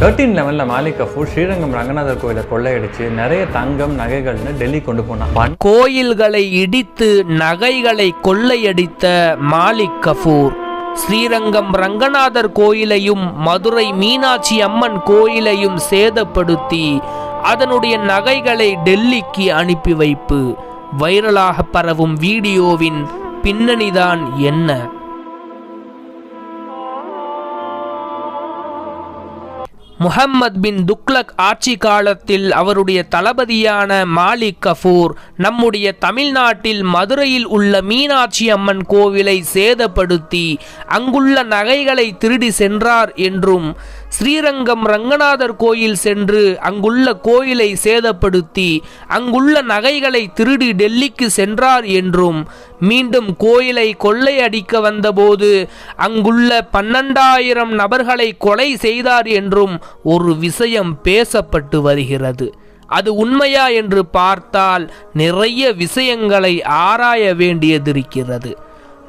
Thirteen லெவனில் மாலிக் கஃபூர் ஸ்ரீரங்கம் ரங்கநாதர் கோயிலை கொள்ளையடிச்சு நிறைய தங்கம் நகைகள்னு டெல்லி கொண்டு போனான். கோயில்களை இடித்து நகைகளை கொள்ளையடித்த மாலிக் கஃபூர் ஸ்ரீரங்கம் ரங்கநாதர் கோயிலையும் மதுரை மீனாட்சி அம்மன் கோயிலையும் சேதப்படுத்தி அதனுடைய நகைகளை டெல்லிக்கு அனுப்பி வைப்பு. வைரலாக பரவும் வீடியோவின் பின்னணிதான் என்ன? முஹம்மத் பின் துக்லக் ஆட்சி காலத்தில் அவருடைய தளபதியான மாலிக் கஃபூர் நம்முடைய தமிழ்நாட்டில் மதுரையில் உள்ள மீனாட்சி அம்மன் கோவிலை சேதப்படுத்தி அங்குள்ள நகைகளை திருடி சென்றார் என்றும் ஸ்ரீரங்கம் ரங்கநாதர் கோயில் சென்று அங்குள்ள கோயிலை சேதப்படுத்தி அங்குள்ள நகைகளை திருடி டெல்லிக்கு சென்றார் என்றும் மீண்டும் கோயிலை கொள்ளையடிக்க வந்தபோது அங்குள்ள பன்னெண்டாயிரம் நபர்களை கொலை செய்தார் என்றும் ஒரு விஷயம் பேசப்பட்டு வருகிறது. அது உண்மையா என்று பார்த்தால் நிறைய விஷயங்களை ஆராய வேண்டியதிருக்கிறது.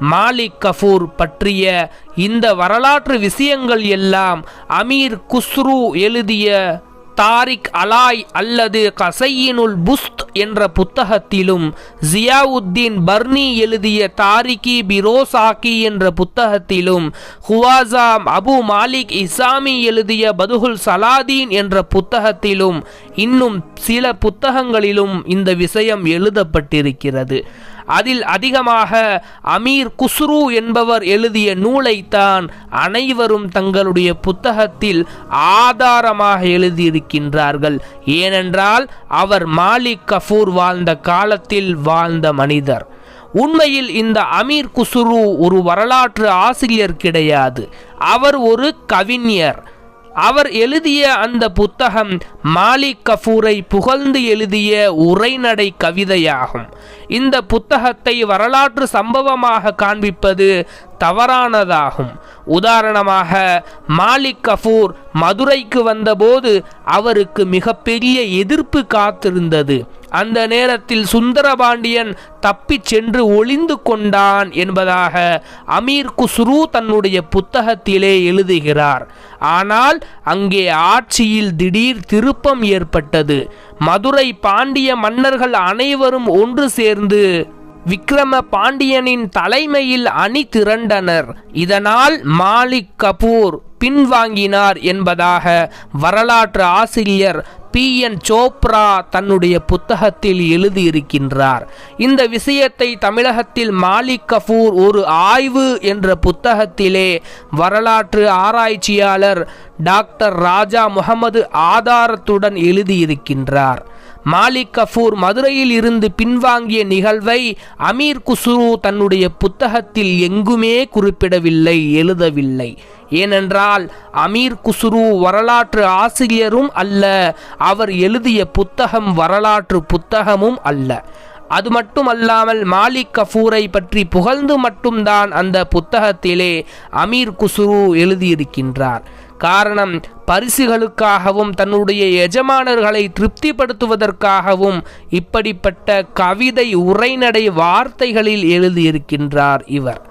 மாலிக் கஃபூர் பற்றிய இந்த வரலாற்று விஷயங்கள் எல்லாம் அமீர் குஸ்ரு எழுதிய தாரிக் அலாய் அல்லது கசையினுல் புஸ்த் என்ற புத்தகத்திலும் ஜியாவுத்தீன் பர்னி எழுதிய தாரிகி பிரோசாக்கி என்ற புத்தகத்திலும் ஹுவாசாம் அபு மாலிக் இசாமி எழுதிய பதுகுல் சலாதீன் என்ற புத்தகத்திலும் இன்னும் சில புத்தகங்களிலும் இந்த விஷயம் எழுதப்பட்டிருக்கிறது. அதில் அதிகமாக அமீர் குஸ்ரு என்பவர் எழுதிய நூலைத்தான் அனைவரும் தங்களுடைய புத்தகத்தில் ஆதாரமாக எழுதியிருக்கின்றார்கள். ஏனென்றால் அவர் மாலிக் கஃபூர் வாழ்ந்த காலத்தில் வாழ்ந்த மனிதர். உண்மையில் இந்த அமீர் குசுரு ஒரு வரலாற்று ஆசிரியர் கிடையாது. அவர் ஒரு கவிஞர். அவர் எழுதிய அந்த புத்தகம் மாலிக் கஃபூரை புகழ்ந்து எழுதிய உரைநடை கவிதையாகும். இந்த புத்தகத்தை வரலாற்று சம்பவமாக காண்பிப்பது தவறானதாகும். உதாரணமாக மாலிக் கஃபூர் மதுரைக்கு வந்தபோது அவருக்கு மிகப்பெரிய எதிர்ப்பு காத்திருந்தது. அந்த நேரத்தில் சுந்தரபாண்டியன் தப்பிச் சென்று ஒளிந்து கொண்டான் என்பதாக அமீர் குஸ்ரு தன்னுடைய புத்தகத்திலே எழுதுகிறார். ஆனால் அங்கே ஆட்சியில் திடீர் திருப்பம் ஏற்பட்டது. மதுரை பாண்டிய மன்னர்கள் அனைவரும் ஒன்று சேர்ந்து விக்ரம பாண்டியனின் தலைமையில் அணி திரண்டனர். இதனால் மாலிக் கபூர் பின்வாங்கினார் என்பதாக வரலாற்று ஆசிரியர் பி. என். சோப்ரா தன்னுடைய புத்தகத்தில் எழுதியிருக்கின்றார். இந்த விஷயத்தை தமிழகத்தில் மாலிக் கஃபூர் ஒரு ஆய்வு என்ற புத்தகத்திலே வரலாற்று ஆராய்ச்சியாளர் டாக்டர் ராஜா முகமது ஆதாரத்துடன் எழுதியிருக்கின்றார். மாலிக் கஃபூர் மதுரையில் இருந்து பின்வாங்கிய நிகழ்வை அமீர் குசுரு தன்னுடைய புத்தகத்தில் எங்குமே குறிப்பிடவில்லை எழுதவில்லை. ஏனென்றால் அமீர் குசுரு வரலாற்று ஆசிரியரும் அல்ல அவர் எழுதிய புத்தகம் வரலாற்று புத்தகமும் அல்ல. அது மட்டுமல்லாமல் மாலிக் கஃபூரை பற்றி புகழ்ந்து மட்டும்தான் அந்த புத்தகத்திலே அமீர் குசுரு எழுதியிருக்கின்றார். காரணம் பரிசுகளுக்காகவும் தன்னுடைய எஜமானர்களை திருப்திப்படுத்துவதற்காகவும் இப்படிப்பட்ட கவிதை உரைநடை வார்த்தைகளில் எழுதியிருக்கின்றார் இவர்.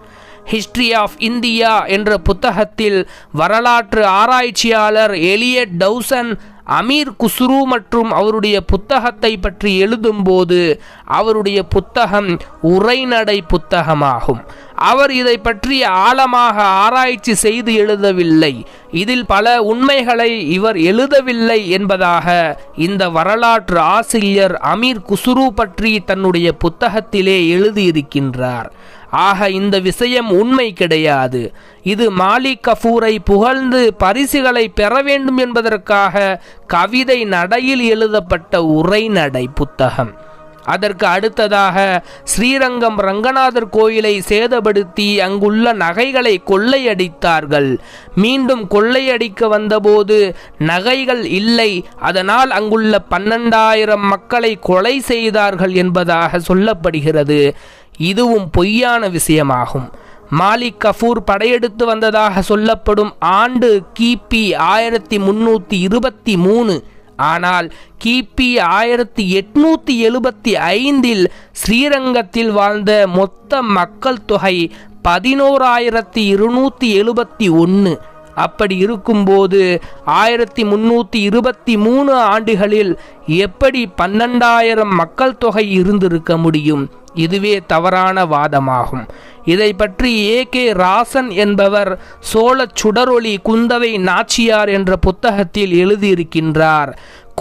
ஹிஸ்டரி ஆஃப் இந்தியா என்ற புத்தகத்தில் வரலாற்று ஆராய்ச்சியாளர் எலியட் டவுசன் அமீர் குஸ்ரு மற்றும் அவருடைய புத்தகத்தை பற்றி எழுதும்போது அவருடைய புத்தகம் உரைநடை புத்தகமாகும். அவர் இதை பற்றி ஆழமாக ஆராய்ச்சி செய்து எழுதவில்லை. இதில் பல உண்மைகளை இவர் எழுதவில்லை என்பதாக இந்த வரலாற்று ஆசிரியர் அமீர் குசுரு பற்றி தன்னுடைய புத்தகத்திலே எழுதியிருக்கின்றார். ஆக இந்த விஷயம் உண்மை கிடையாது. இது மாலிக் கஃபூரை புகழ்ந்து பரிசுகளை பெற வேண்டும் என்பதற்காக கவிதை நடையில் எழுதப்பட்ட உரைநடை புத்தகம். அதற்கு அடுத்ததாக ஸ்ரீரங்கம் ரங்கநாதர் கோயிலை சேதப்படுத்தி அங்குள்ள நகைகளை கொள்ளையடித்தார்கள். மீண்டும் கொள்ளையடிக்க வந்தபோது நகைகள் இல்லை அதனால் அங்குள்ள பன்னெண்டாயிரம் மக்களை கொலை செய்தார்கள் என்பதாக சொல்லப்படுகிறது. இதுவும் பொய்யான விஷயமாகும். மாலிக் கஃபூர் படையெடுத்து வந்ததாக சொல்லப்படும் ஆண்டு கிபி ஆயிரத்தி முன்னூற்றி இருபத்தி மூணு ஆனால் கிபி ஆயிரத்தி எட்நூத்தி எழுபத்தி ஐந்தில் ஸ்ரீரங்கத்தில் வாழ்ந்த மொத்த மக்கள் தொகை பதினோராயிரத்தி இருநூற்றி எழுபத்தி ஒன்று. அப்படி இருக்கும்போது ஆயிரத்தி முன்னூற்றி இருபத்தி மூணு ஆண்டுகளில் எப்படி பன்னெண்டாயிரம் மக்கள் தொகை இருந்திருக்க முடியும்? இதுவே தவறான வாதமாகும். இதை பற்றி ஏ கே ராசன் என்பவர் சோழ சுடரொளி குந்தவை நாச்சியார் என்ற புத்தகத்தில் எழுதியிருக்கின்றார்.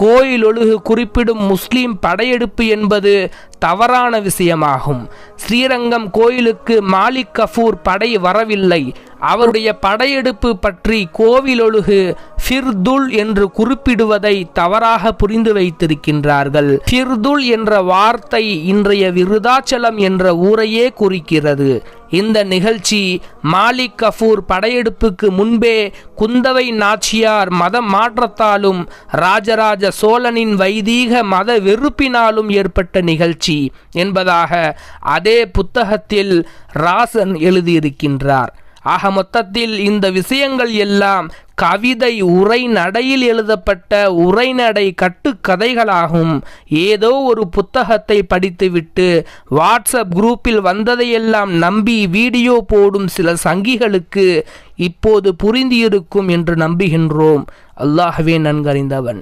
கோயில் ஒழுகு குறிப்பிடும் முஸ்லீம் படையெடுப்பு என்பது தவறான விஷயமாகும். ஸ்ரீரங்கம் கோயிலுக்கு மாலிக் கஃபூர் படை வரவில்லை. அவருடைய படையெடுப்பு பற்றி கோவிலொழுகு ஃபிர்துல் என்று குறிப்பிடுவதை தவறாக புரிந்து வைத்திருக்கின்றார்கள். ஃபிர்துல் என்ற வார்த்தை இன்றைய விருதாச்சலம் என்ற ஊரையே குறிக்கிறது. இந்த நிகழ்ச்சி மாலிக் கஃபூர் படையெடுப்புக்கு முன்பே குந்தவை நாச்சியார் மத மாற்றத்தாலும் ராஜராஜ சோழனின் வைதீக மத வெறுப்பினாலும் ஏற்பட்ட நிகழ்ச்சி என்பதாக அதே புத்தகத்தில் ராசன் எழுதியிருக்கின்றார். ஆக மொத்தத்தில் இந்த விஷயங்கள் எல்லாம் கவிதை உரைநடையில் எழுதப்பட்ட உரைநடை கட்டுக்கதைகளாகும். ஏதோ ஒரு புத்தகத்தை படித்துவிட்டு வாட்ஸ்அப் குரூப்பில் வந்ததையெல்லாம் நம்பி வீடியோ போடும் சில சங்கிகளுக்கு இப்போது புரிந்திருக்கும் என்று நம்புகின்றோம். அல்லாஹவே நன்கறிந்தவன்.